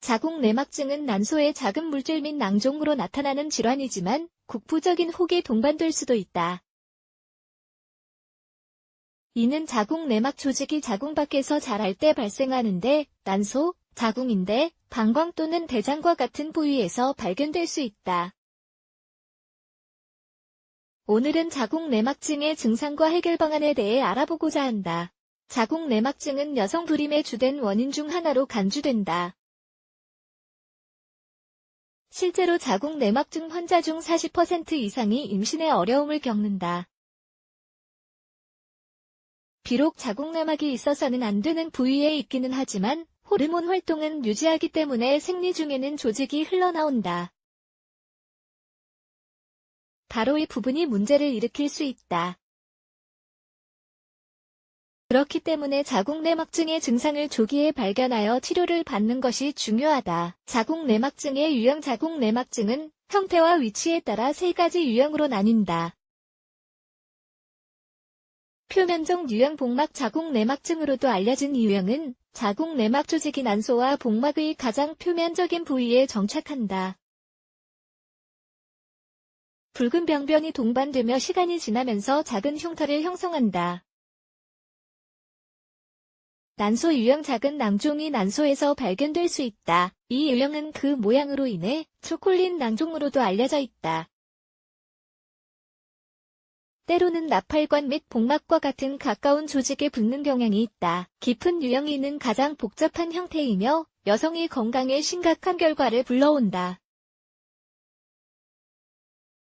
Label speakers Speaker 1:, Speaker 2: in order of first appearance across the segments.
Speaker 1: 자궁 내막증은 난소의 작은 물질 및 낭종으로 나타나는 질환이지만 국부적인 혹에 동반될 수도 있다. 이는 자궁 내막 조직이 자궁 밖에서 자랄 때 발생하는데 난소, 자궁인대, 방광 또는 대장과 같은 부위에서 발견될 수 있다. 오늘은 자궁 내막증의 증상과 해결 방안에 대해 알아보고자 한다. 자궁 내막증은 여성 불임의 주된 원인 중 하나로 간주된다. 실제로 자궁 내막증 환자 중 40% 이상이 임신에 어려움을 겪는다. 비록 자궁 내막이 있어서는 안 되는 부위에 있기는 하지만 호르몬 활동은 유지하기 때문에 생리 중에는 조직이 흘러나온다. 바로 이 부분이 문제를 일으킬 수 있다. 그렇기 때문에 자궁 내막증의 증상을 조기에 발견하여 치료를 받는 것이 중요하다. 자궁 내막증의 유형 자궁 내막증은 형태와 위치에 따라 세 가지 유형으로 나뉜다. 표면적 유형 복막 자궁 내막증으로도 알려진 이 유형은 자궁 내막 조직이 난소와 복막의 가장 표면적인 부위에 정착한다. 붉은 병변이 동반되며 시간이 지나면서 작은 흉터를 형성한다. 난소 유형 작은 낭종이 난소에서 발견될 수 있다. 이 유형은 그 모양으로 인해 초콜릿 낭종으로도 알려져 있다. 때로는 나팔관 및 복막과 같은 가까운 조직에 붙는 경향이 있다. 깊은 유형이는 가장 복잡한 형태이며 여성의 건강에 심각한 결과를 불러온다.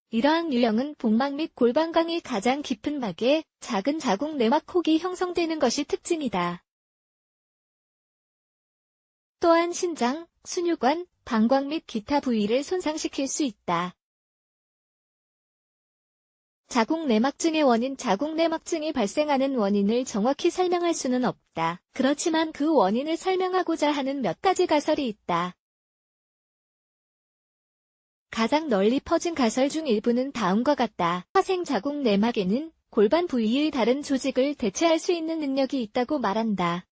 Speaker 1: 이러한 유형은 복막 및 골반강이 가장 깊은 막에 작은 자궁 내막 혹이 형성되는 것이 특징이다. 또한 신장, 순유관, 방광 및 기타 부위를 손상시킬 수 있다. 자궁 내막증의 원인 자궁 내막증이 발생하는 원인을 정확히 설명할 수는 없다. 그렇지만 그 원인을 설명하고자 하는 몇 가지 가설이 있다. 가장 널리 퍼진 가설 중 일부는 다음과 같다. 화생 자궁 내막에는 골반 부위의 다른 조직을 대체할 수 있는 능력이 있다고 말한다.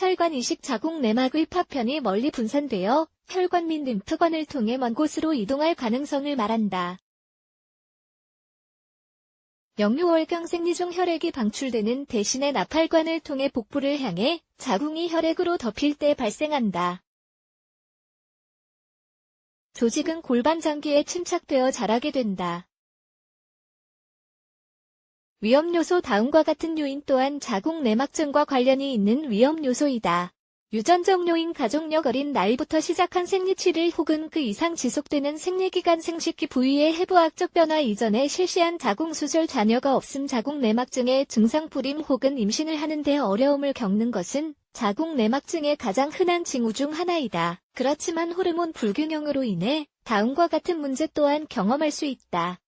Speaker 1: 혈관 이식 자궁 내막의 파편이 멀리 분산되어 혈관 및 림프관을 통해 먼 곳으로 이동할 가능성을 말한다. 역류월경 생리 중 혈액이 방출되는 대신에 나팔관을 통해 복부를 향해 자궁이 혈액으로 덮일 때 발생한다. 조직은 골반 장기에 침착되어 자라게 된다. 위험 요소 다음과 같은 요인 또한 자궁 내막증과 관련이 있는 위험 요소이다. 유전적 요인 가족력 어린 나이부터 시작한 생리 7일 혹은 그 이상 지속되는 생리기간 생식기 부위의 해부학적 변화 이전에 실시한 자궁 수술 자녀가 없음 자궁 내막증의 증상 불임 혹은 임신을 하는데 어려움을 겪는 것은 자궁 내막증의 가장 흔한 징후 중 하나이다. 그렇지만 호르몬 불균형으로 인해 다음과 같은 문제 또한 경험할 수 있다.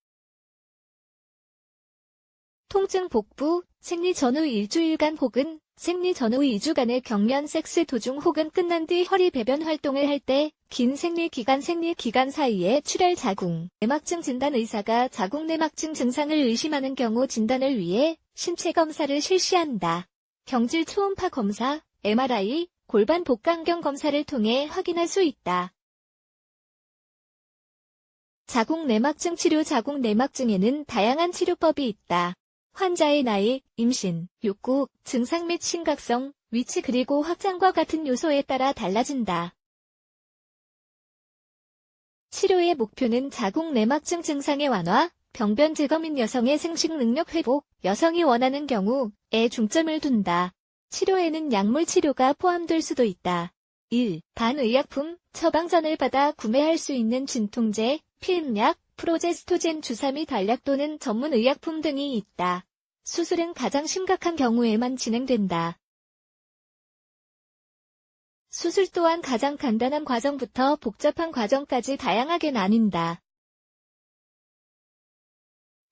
Speaker 1: 통증 복부, 생리 전후 일주일간 혹은 생리 전후 2주간의 경련 섹스 도중 혹은 끝난 뒤 허리 배변 활동을 할 때 긴 생리 기간 생리 기간 사이에 출혈 자궁, 내막증 진단 의사가 자궁 내막증 증상을 의심하는 경우 진단을 위해 신체 검사를 실시한다. 경질 초음파 검사, MRI, 골반 복강경 검사를 통해 확인할 수 있다. 자궁 내막증 치료 자궁 내막증에는 다양한 치료법이 있다. 환자의 나이, 임신, 욕구, 증상 및 심각성, 위치 그리고 확장과 같은 요소에 따라 달라진다. 치료의 목표는 자궁 내막증 증상의 완화, 병변 제거 및 여성의 생식 능력 회복, 여성이 원하는 경우에 중점을 둔다. 치료에는 약물 치료가 포함될 수도 있다. 1. 반의약품, 처방전을 받아 구매할 수 있는 진통제, 피임약, 프로제스토젠 주사 및 알약 또는 전문 의약품 등이 있다. 수술은 가장 심각한 경우에만 진행된다. 수술 또한 가장 간단한 과정부터 복잡한 과정까지 다양하게 나뉜다.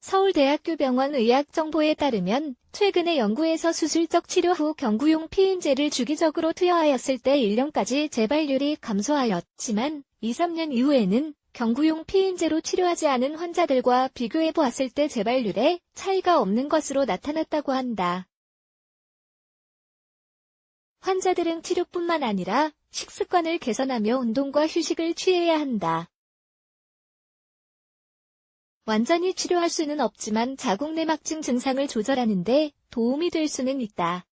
Speaker 1: 서울대학교 병원 의학정보에 따르면 최근의 연구에서 수술적 치료 후 경구용 피임제를 주기적으로 투여하였을 때 1년까지 재발률이 감소하였지만 2, 3년 이후에는 경구용 피임제로 치료하지 않은 환자들과 비교해 보았을 때 재발률에 차이가 없는 것으로 나타났다고 한다. 환자들은 치료뿐만 아니라 식습관을 개선하며 운동과 휴식을 취해야 한다. 완전히 치료할 수는 없지만 자궁내막증 증상을 조절하는 데 도움이 될 수는 있다.